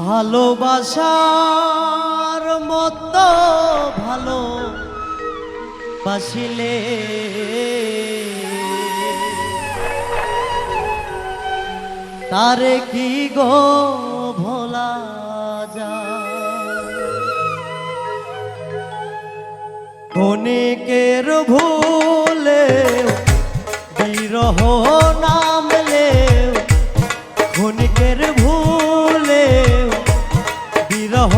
ভালোবাসার মতো ভালো বাসিলে। তারে কি গো ভোলা যায়? ক্ষণিকের ভুলে বিরহ নামলে ভুলে বিরহ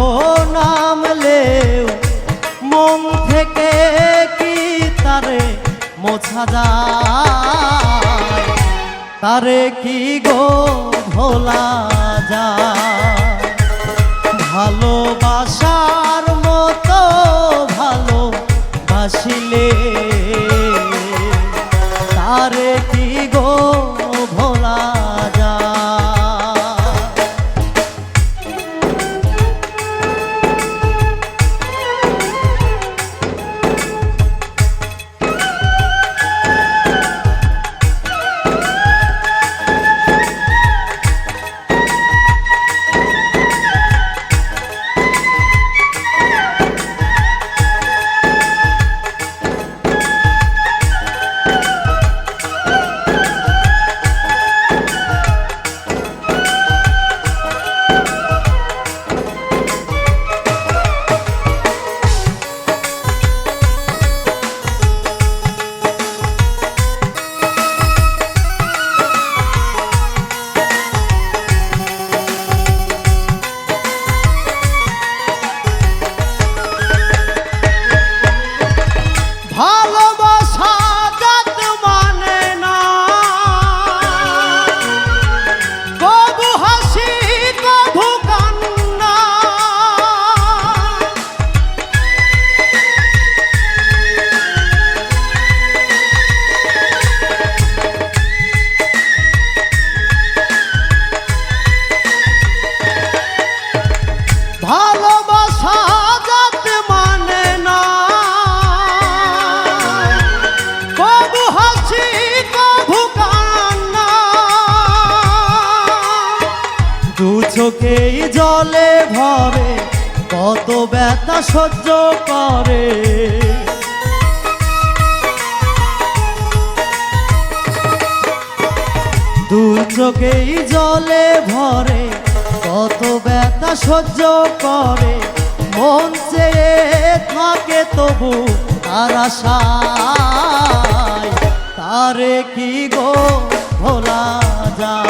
নামলে মন থেকে কি তারে মোছা যায়? তারে কি গো ভোলা যায়? চোখেই জলে ভরে কত ব্যথা সহ্য করে। দু চোখেই জলে ভরে কত ব্যথা সহ্য করে। মন চেয়ে থাকে তবু তার আশায়। তারে কি গো ভোলা যায়?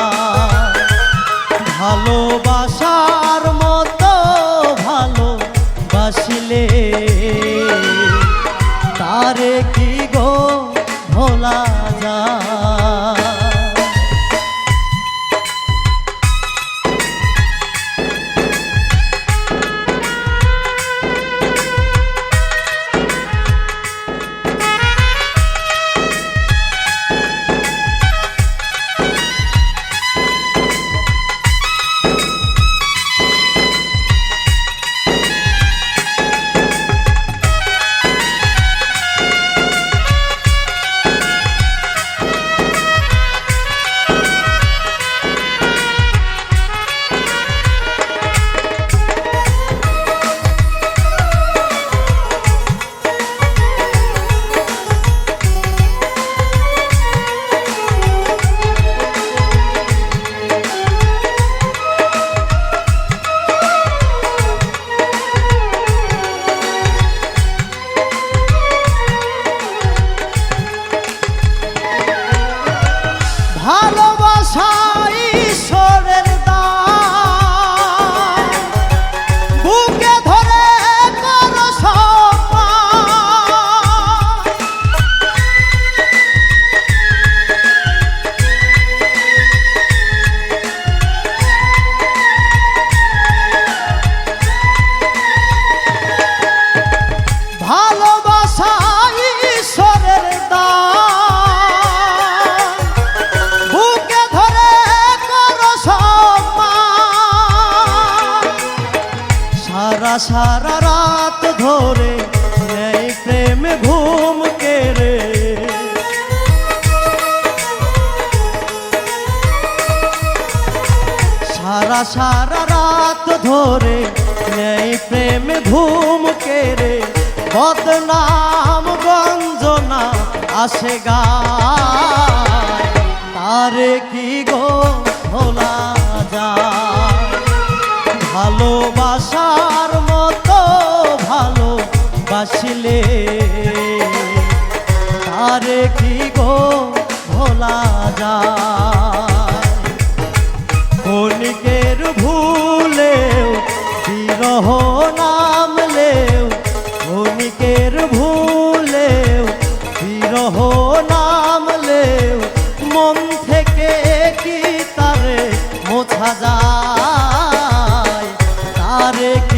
ভোলা সারা সারা রাত ধরে নেই প্রেম ঘুম কেড়ে। সারা সারা রাত ধরে নেই প্রেম ঘুম কেড়ে। বদনাম গঞ্জনা আসে গায় তারে কি গো ভোলা যায়? ক্ষণিকের ভুলেও, বিরহ নামলেও ক্ষণিকের ভুলেও, বিরহ নামলেও মন থেকে কি তারে মোছা যায়? তারে কি